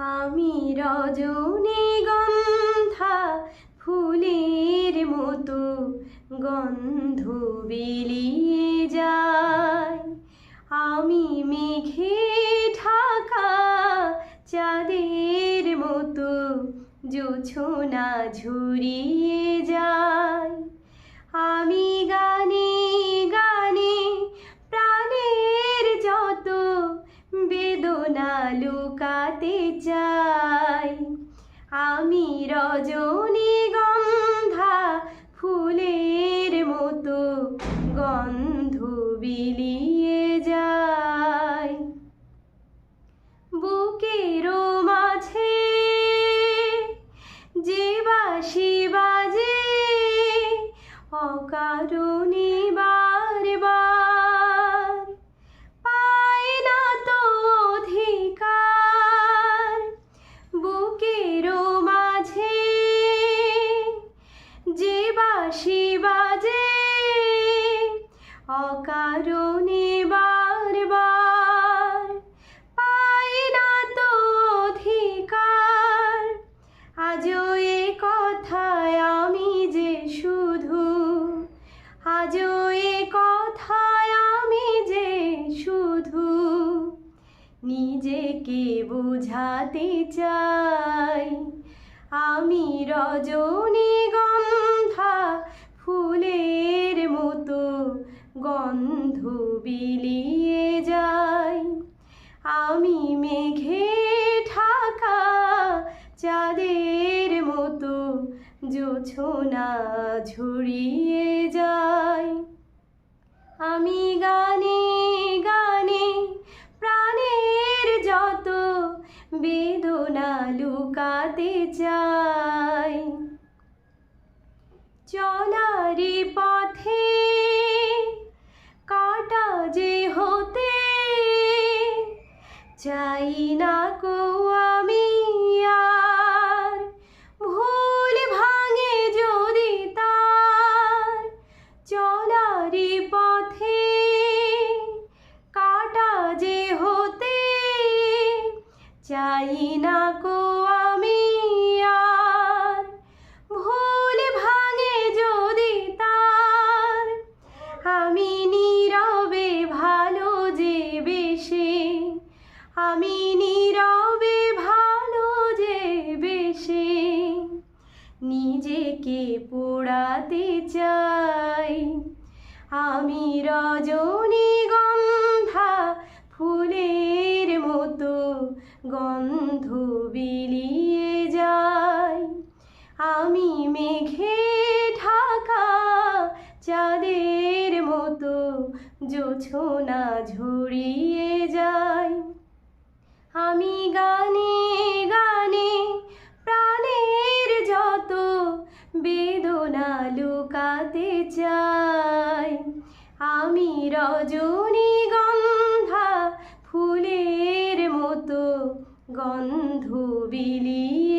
আমি রজনীগন্ধা ফুলের মতো গন্ধ বিলিয়ে যাই। আমি মেঘে ঢাকা চাঁদের মতো জোছনা ঝুরিয়ে বেদনা লুকাতে চাই। আমি রজনীগন্ধা ফুলের মতো গন্ধ বিলিয়ে বাজে অকারণে বারবার পাই না তো অধিকার। আজও এ কথায় আমি যে শুধু, আজও এ কথায় আমি যে শুধু নিজেকে বোঝাতে চাই। আমি রজনীগন্ধা জোছনা ঝুরিয়ে যায়। আমি গানে গানে প্রাণের যত বেদনা লুকাতে চাই। চলারি পথে চাই না কো আমি আর। ভুল ভাঙে যদি তার, আমি নীরবে ভালো যে বেশে আমি নীরবে ভালো যে বেশে নিজেকে পোড়াতে চাই। আমি রজনীগন্ধা গন্ধ বিলিয়ে যাই আমি মেঘে ঢাকা চাঁদের মতো জোছনা ঝরিয়ে যাই। আমি গানে গানে প্রাণের যত বেদনা লুকাতে চাই। আমি রজনীগন্ধা গন্ধ বিলিয়ে